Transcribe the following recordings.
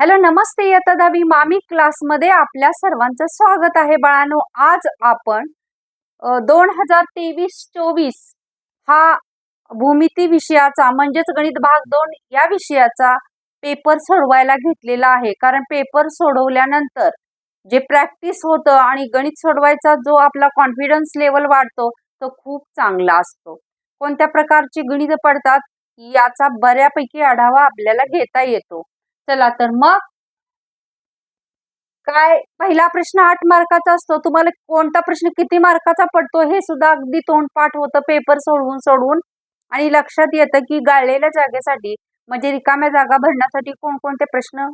Hello नमस्ते यतदावी मामी क्लासमध्ये आपल्या सर्वांचं स्वागत आहे. बाळांनो आज आपण दोन हजार तेवीस चोवीस हा भूमिती विषयाचा म्हणजेच गणित भाग दोन या विषयाचा पेपर सोडवायला घेतलेला आहे. कारण पेपर सोडवल्यानंतर जे प्रॅक्टिस होतं आणि गणित सोडवायचा जो आपला कॉन्फिडन्स लेवल वाढतो तो खूप चांगला असतो. कोणत्या प्रकारची गणित पडतात याचा बऱ्यापैकी आढावा आपल्याला घेता येतो. चला तर मग. काय पहिला प्रश्न आठ मार्काचा असतो. तुम्हाला कोणता प्रश्न किती मार्काचा पडतो हे सुद्धा अगदी तोंडपाठ होतं पेपर सोडवून सोडवून. आणि लक्षात येतं की गाळलेल्या जागेसाठी म्हणजे रिकाम्या जागा भरण्यासाठी कोणकोणते प्रश्न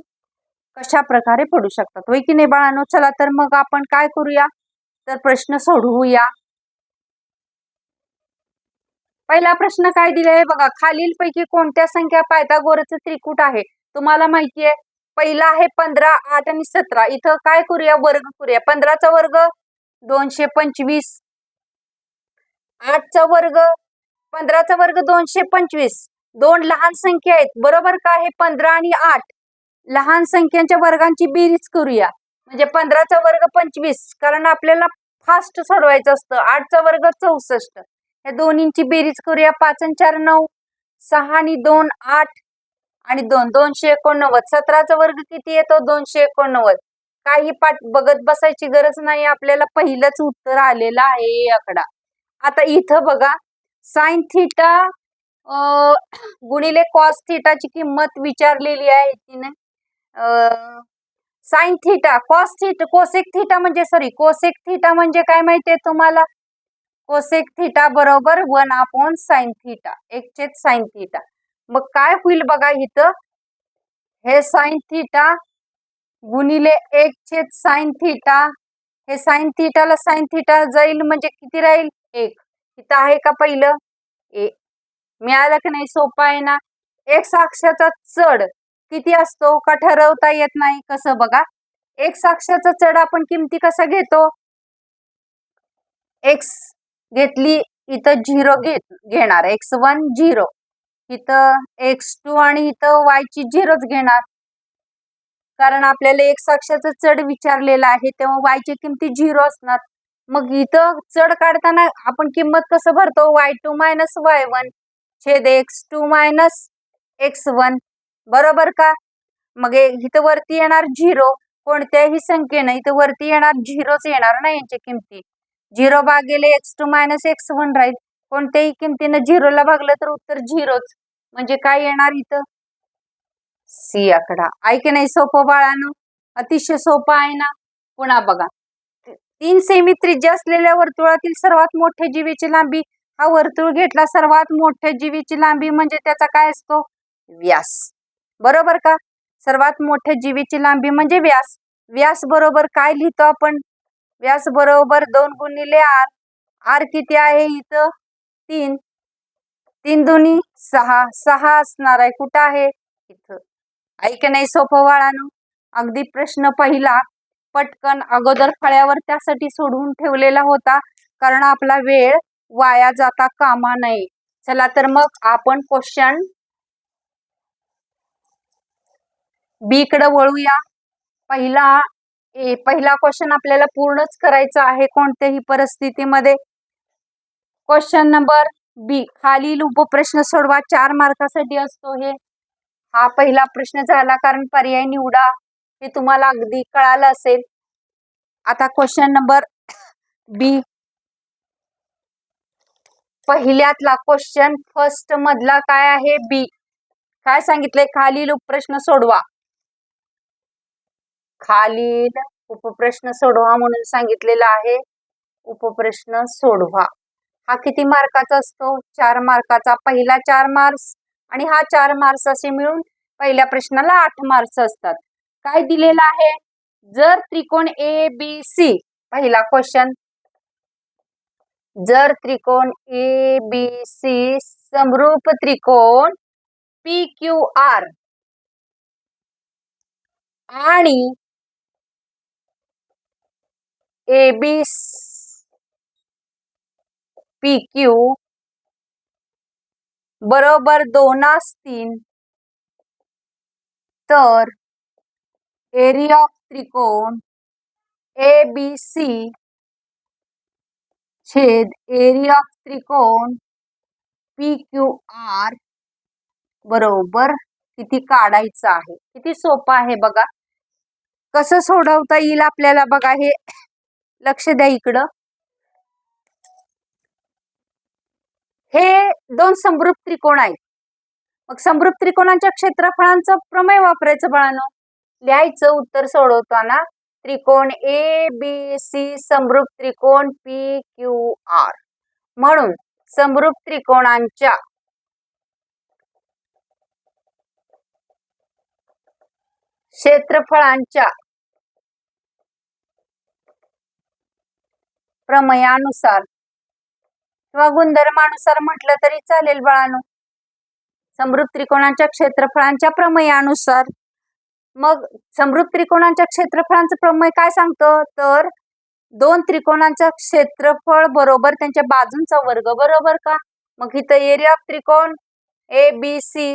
कशा प्रकारे पडू शकतात. होय की नाही बाळांनो? चला तर मग आपण काय करूया? तर प्रश्न सोडवूया. पहिला प्रश्न काय दिलाय? बघा खालीलपैकी कोणत्या संख्या पायथागोरसचं त्रिकूट आहे? तुम्हाला माहिती आहे पहिला आहे पंधरा आठ आणि सतरा. इथं काय करूया? वर्ग करूया. पंधराचा वर्ग दोनशे पंचवीस. आठचा वर्ग पंधराचा वर्ग दोनशे पंचवीस. दोन लहान संख्या आहेत. बरोबर का आहे? पंधरा आणि आठ. लहान संख्यांच्या वर्गांची बेरीज करूया. म्हणजे पंधराचा वर्ग पंचवीस कारण आपल्याला फास्ट सोडवायचं असतं. आठचा वर्ग चौसष्ट. या दोन्हींची बेरीज करूया. पाच आणि चार नऊ. सहा आणि दोन आठ. आणि दोन दोनशे एकोणनव्वद. सतराचा वर्ग किती येतो दोनशे एकोणनव्वद. काही पाठ बघत बसायची गरज नाही. आपल्याला पहिलंच उत्तर आलेलं आहे आकडा. आता इथं बघा. साइन थिटा गुणिले कॉस थिटाची किंमत विचारलेली आहे तिने. Sine theta cos theta cosec theta म्हणजे सॉरी कोसेक थिटा म्हणजे काय माहितीये तुम्हाला? कोसेक थिटा बरोबर वन अपॉन साइन थिटा. एकचेच साइन थिटा. मग काय होईल बघा इथं? हे साइन थिटा गुणिले एक छेद साइन थिटा. हे साइन थिटाला साइन थिटा जाईल म्हणजे किती राहील? एक. इथं आहे का पहिलं? ए. मिळालं की नाही? सोपं आहे ना? एक साक्षाचा चढ किती असतो? का ठरवता येत नाही? कसं बघा? एक साक्षाचा चढ आपण किमती कसा घेतो? एक्स घेतली इथं झिरो घेत घेणार. X one zero. इथं एक्स टू आणि इथं वायची झिरोच घेणार. कारण आपल्याला एक अक्षाचं चढ विचारलेलं आहे तेव्हा वायची किमती झिरो असणार. मग इथं चढ काढताना आपण किंमत कसं भरतो? Y two minus y one छेद x two minus x one बरोबर का? मग इथं वरती येणार झिरो. कोणत्याही संख्येनं इथं वरती येणार झिरोच येणार ना यांच्या किमती. Zero भागेले x two minus x one राहील. कोणत्याही किमतीनं झिरोला भागलं तर उत्तर झिरोच. म्हणजे काय येणार इथं? सी आकडा. ऐक नाही सोपं बाळानं? अतिशय सोपं आहे ना? पुन्हा बघा. तीन सेमी त्रिज्या असलेल्या वर्तुळातील सर्वात मोठ्या जीवीची लांबी हा वर्तुळ घेतला सर्वात मोठ्या जीवीची लांबी म्हणजे त्याचा काय असतो? व्यास. बरोबर का? सर्वात मोठ्या जीवेची लांबी म्हणजे व्यास. व्यास बरोबर काय लिहितो आपण? व्यास बरोबर दोन गुणिले आर. आर किती आहे इथं? तीन. तीन दोन्ही सहा. सहा असणार आहे. कुठं आहे? इथं. ऐक नाही सोपं वाळानं अगदी प्रश्न पहिला. पटकन अगोदर फळ्यावर त्यासाठी सोडवून ठेवलेला होता. कारण आपला वेळ वाया जाता कामा नये. चला तर मग आपण क्वेश्चन बी कडे वळूया. पहिला ए पहिला क्वेश्चन आपल्याला पूर्णच करायचा आहे कोणत्याही परिस्थितीमध्ये. क्वेश्चन नंबर बी खालील उपप्रश्न सोडवा. चार मार्कासाठी असतो हे. हा पहिला प्रश्न झाला कारण पर्याय निवडा हे तुम्हाला अगदी कळालं असेल. आता क्वेश्चन नंबर बी पहिल्यातला क्वेश्चन फर्स्ट मधला काय आहे? बी काय सांगितलंय? खालील उपप्रश्न सोडवा. खालील उपप्रश्न सोडवा म्हणून सांगितलेला आहे. उपप्रश्न सोडवा. हा किती मार्काचा असतो? चार मार्काचा. पहिला चार मार्क्स आणि हा चार मार्क्स असे मिळून पहिल्या प्रश्नाला आठ मार्क्स असतात. काय दिलेलं आहे? जर त्रिकोण ए बी सी पहिला क्वेश्चन जर त्रिकोण ए बी सी समरूप त्रिकोण पी क्यू आर आणि ए बी पी क्यू. बरोबर दोन असतील तर एरिया ऑफ त्रिकोण ए बी सी छेद एरिया ऑफ त्रिकोण पी क्यू आर बरोबर किती काढायचं आहे? किती सोपं आहे बघा. कसं सोडवता येईल आपल्याला बघा हे? लक्ष द्या इकडं. हे दोन समृप त्रिकोण आहेत. मग समृप त्रिकोणांच्या क्षेत्रफळांचं प्रमेय वापरायचं बाळानं. लिहायचं उत्तर सोडवताना त्रिकोण ए बी सी समृप त्रिकोण पी क्यू आर म्हणून समृप त्रिकोणांच्या क्षेत्रफळांच्या प्रमेयानुसार किंवा गुणधर्मानुसार म्हटलं तरी चालेल बाळानो. समृद्ध त्रिकोणांच्या क्षेत्रफळांच्या प्रमेयानुसार. मग समृद्ध त्रिकोणांच्या क्षेत्रफळांचं प्रमेय काय सांगतं? तर दोन त्रिकोणांचं क्षेत्रफळ बरोबर त्यांच्या बाजूंचा वर्ग बरोबर का? मग इथं एरिया ऑफ त्रिकोण ए बी सी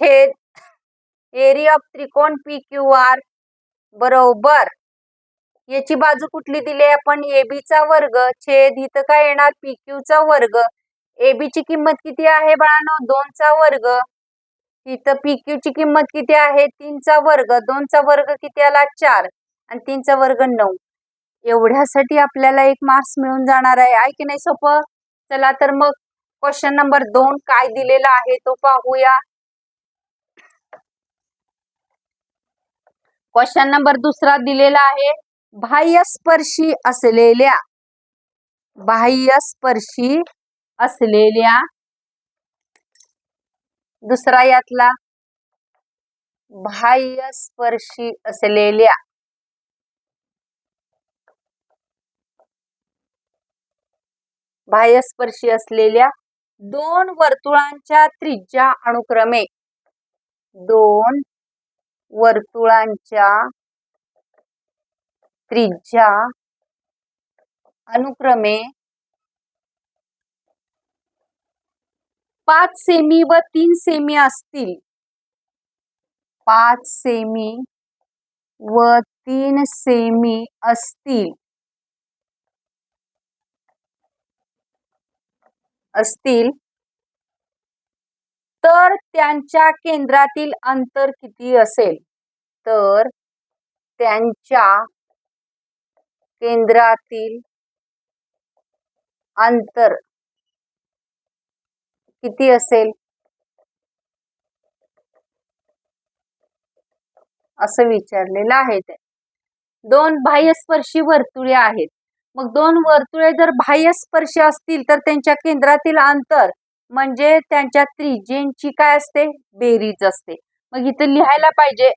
छेद एरिया ऑफ त्रिकोण पी क्यू आर बरोबर. याची बाजू कुठली दिली आपण? एबी चा वर्ग छेद इथं काय येणार? पी चा वर्ग. एबी ची किंमत किती आहे बाळानो? दोनचा वर्ग. इथं पी ची किंमत किती आहे? तीनचा वर्ग. दोनचा वर्ग किती आला? चार. आणि तीनचा वर्ग नऊ. एवढ्यासाठी आपल्याला एक मार्क्स मिळून जाणार आहे. आहे की नाही सोपं? चला तर मग क्वेश्चन नंबर दोन काय दिलेला आहे तो पाहूया. क्वेश्चन नंबर दुसरा दिलेला आहे. बाह्यस्पर्शी असलेल्या बाह्यस्पर्शी असलेल्या दुसरा यातला बाह्यस्पर्शी असलेल्या बाह्यस्पर्शी असलेल्या दोन वर्तुळांच्या त्रिज्या अनुक्रमे दोन वर्तुळांच्या त्रिज्या अनुक्रमे पाच सेमी व तीन सेमी असतील. पाच सेमी व तीन सेमी असतील. असतील. तर त्यांच्या केंद्रातील अंतर किती असेल? तर त्यांच्या केंद्रातील अंतर किती असेल? असं विचारलेलं आहे ते. दोन बाह्यस्पर्शी वर्तुळे आहेत. मग दोन वर्तुळे जर बाह्यस्पर्शी असतील तर त्यांच्या केंद्रातील अंतर म्हणजे त्यांच्या त्रिज्येची काय असते? बेरीज असते. मग इथं लिहायला पाहिजे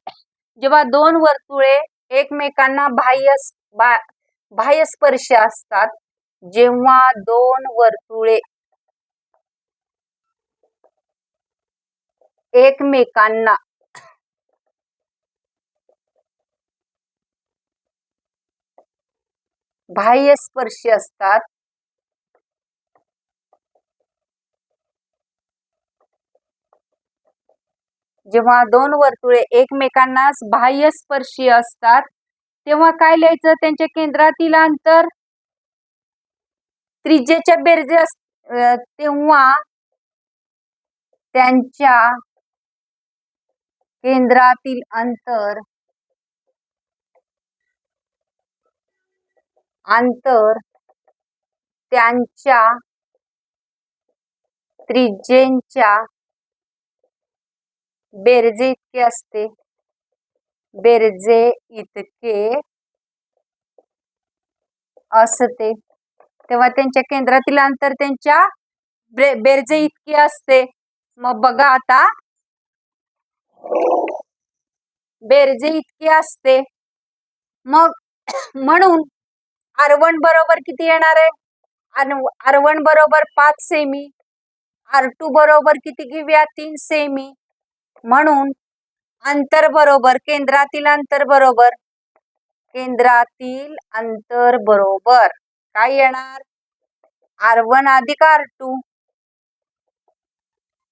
जेव्हा दोन वर्तुळे एकमेकांना बाह्य बाह्यस्पर्शी असतात. जेव्हा दोन वर्तुळे एकमेकांना बाह्यस्पर्शी असतात. जेव्हा दोन वर्तुळे एकमेकांना बाह्यस्पर्शी असतात तेव्हा काय लिहायचं? त्यांच्या केंद्रातील अंतर त्रिज्येच्या बेरजे तेव्हा त्यांच्या केंद्रातील अंतर अंतर त्यांच्या त्रिज्येच्या बेरजे इतके असते. बेरजे इतके असते तेव्हा त्यांच्या केंद्रातील अंतर त्यांच्या बेरजे इतके असते. मग बघा आता. बेरजे इतके असते. मग म्हणून आरवण बरोबर किती येणार आहे? आरवण बरोबर पाच सेमी आर टू बरोबर किती घेऊया? तीन सेमी म्हणून अंतर बरोबर केंद्रातील अंतर बरोबर. केंद्रातील अंतर बरोबर. काय येणार? आर वन अधिक आर टू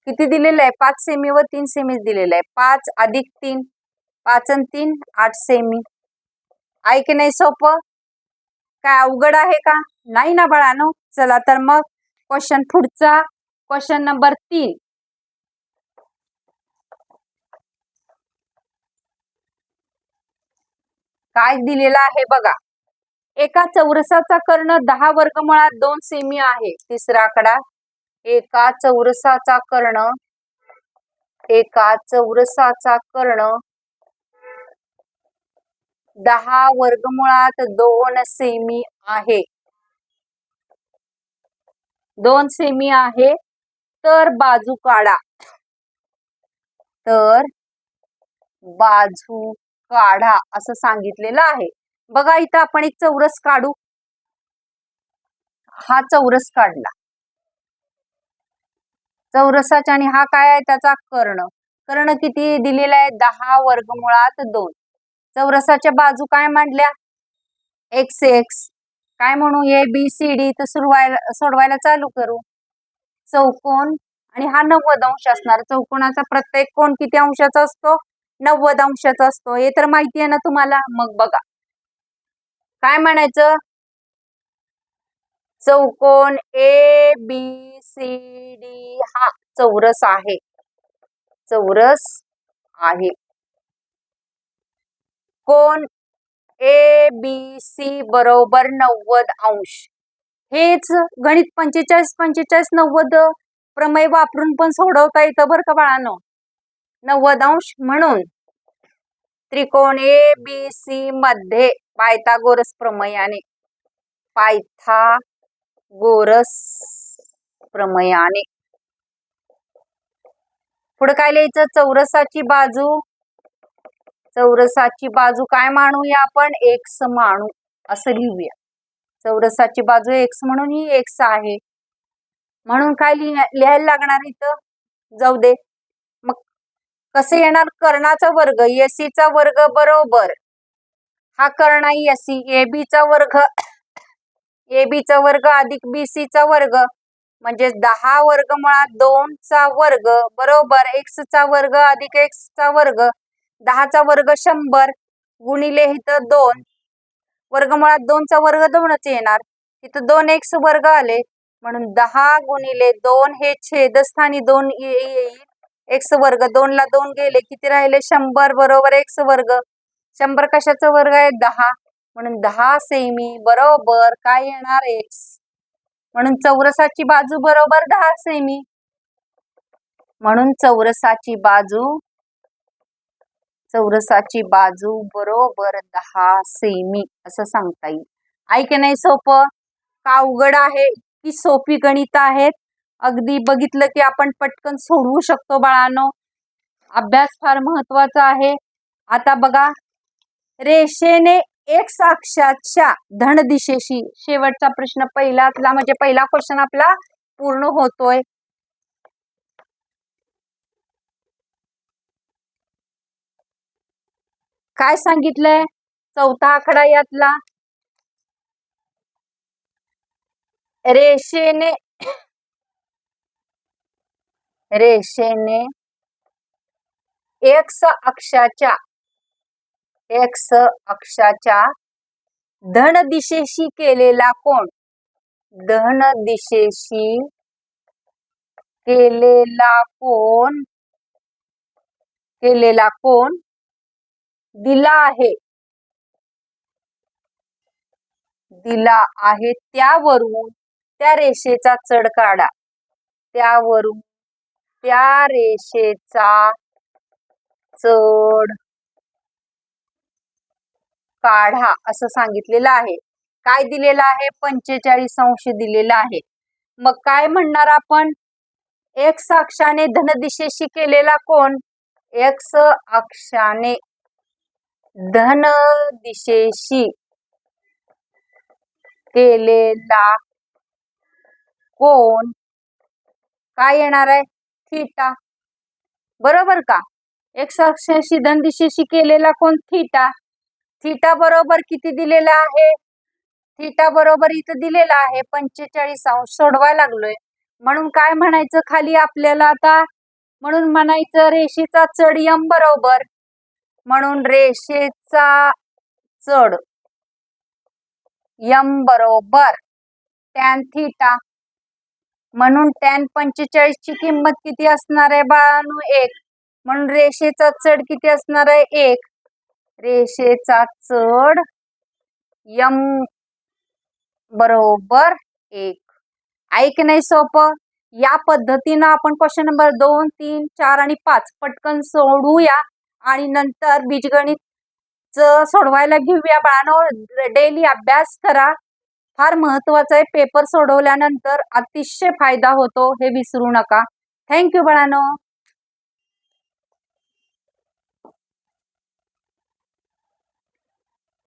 किती दिलेलं आहे? पाच सेमी व तीन सेमी दिलेलं आहे. पाच अधिक तीन. पाच आणि तीन आठ सेमी आहे की नाही सोपं? काय अवघड आहे का? नाही ना बाळानो. चला तर मग क्वेश्चन पुढचा. क्वेश्चन नंबर तीन. काय दिलेला आहे बघा. एका चौरसाचा कर्ण दहा वर्गमुळात दोन सेमी आहे. तिसरा आकडा. एका चौरसाचा कर्ण एका चौरसाचा कर्ण दहा वर्गमुळात दोन सेमी आहे. दोन सेमी आहे. तर बाजू काढा. तर बाजू काढा असं सांगितलेलं आहे. बघा इथं आपण एक चौरस काढू. हा चौरस काढला. चौरसाच्या आणि हा काय आहे त्याचा कर्ण. कर्ण किती दिलेला आहे? दहा वर्गमुळात दोन. चौरसाच्या बाजू काय मांडल्या? एक्स एक्स काय म्हणू? ए बी सी डी तर सुरवायला सोडवायला चालू करू. चौकोन आणि हा नव्वद अंश असणार. चौकोनाचा प्रत्येक कोण किती अंशाचा असतो? नव्वद अंशाचा असतो. हे तर माहिती आहे ना तुम्हाला? मग बघा. काय म्हणायचं? चौकोन ए बी सी डी हा चौरस आहे. चौरस आहे. कोण ए बी सी बरोबर नव्वद अंश. हेच गणित पंचेचाळीस पंचेचाळीस नव्वद प्रमेय वापरून पण सोडवता येतं बरं का बाळानो? नव्वद अंश म्हणून. त्रिकोण ए बी सी मध्ये पायथागोरस प्रमयाने पायथागोरस प्रमयाने. पुढे काय लिहायचं? चौरसाची बाजू. चौरसाची बाजू काय मानूया आपण? एक्स मानू. असं लिहूया. चौरसाची बाजू एक्स म्हणून ही एक्स आहे. म्हणून काय लिहायला लागणार इथं? जाऊ दे. कसे येणार? कर्णाचा वर्ग एसीचा वर्ग बरोबर. हा कर्ण एसी. ए बीचा वर्ग ए बीचा वर्ग अधिक बीसीचा वर्ग. म्हणजे दहा वर्ग मुळात दोनचा वर्ग बरोबर. एक्स चा वर्ग अधिक एक्स चा वर्ग. दहाचा वर्ग शंभर गुणिले इथं दोन. वर्गमुळात दोनचा वर्ग दोनच येणार. इथं दोन एक्स वर्ग आले. म्हणून दहा गुणिले दोन हे छेदस्थानी दोन येईल. एक्स वर्ग. दोन ला दोन गेले किती राहिले? शंभर. बरोबर एक्स वर्ग. शंभर कशाचा वर्ग आहे? दहा. म्हणून दहा सेमी बरोबर काय येणार? एक्स म्हणून चौरसाची बाजू बरोबर दहा सेमी म्हणून चौरसाची बाजू चौरसाची बाजू बरोबर दहा सेमी असं सांगता येईल. ऐक नाही सोपं? का अवघड आहे? की सोपी गणित आहेत. अगदी बघितलं की आपण पटकन सोडवू शकतो बाळांनो. अभ्यास फार महत्त्वाचा आहे. आता बघा रेषेने एक साक्षाच्या धन दिशेशी शेवटचा प्रश्न पहिलातला म्हणजे पहिला क्वेश्चन आपला पूर्ण होतोय. काय सांगितलंय? चौथा आकडा यातला. रेषेने रेषेने एक्स अक्षाच्या एक्स अक्षाच्या धन दिशेशी केलेला कोण धन दिशेशी केलेला कोण केलेला कोण दिला आहे. दिला आहे त्यावरून त्या रेषेचा चढ काढा. त्यावरून त्या रेषेचा चढ काढा असं सांगितलेलं आहे. काय दिलेलं आहे? पंचेचाळीस अंश दिलेला आहे. मग काय म्हणणार आपण? एक्स अक्षाने धनदिशेशी केलेला कोण एक्स अक्षाने धन दिशेशी केलेला कोण काय येणार आहे? थिटा बरोबर का? एक्स अक्षाशी धन दिशेशी केलेला कोण? थिटा थिटा बरोबर किती दिलेला आहे? थिटा बरोबर इथं दिलेला आहे. पंचेचाळीस अंश. सोडवायला लागलोय. म्हणून काय म्हणायचं खाली आपल्याला आता? म्हणून म्हणायचं रेषेचा चढ यम बरोबर. म्हणून रेषेचा चढ यम बरोबर. टॅन थिटा म्हणून टॅन पंचेचाळीस ची किंमत किती असणार आहे बाळांनो? एक. म्हणून रेषेचा चढ किती असणार आहे? एक. रेषेचा चढ यम बरोबर एक. ऐक नाही सोपं? या पद्धतीनं आपण क्वेश्चन नंबर दोन तीन चार आणि पाच पटकन सोडूया आणि नंतर बीजगणित सोडवायला घेऊया. बाळानो डेली अभ्यास करा. फार महत्वाचं आहे. पेपर सोडवल्यानंतर अतिशय फायदा होतो हे विसरू नका. थँक्यू बाळांनो.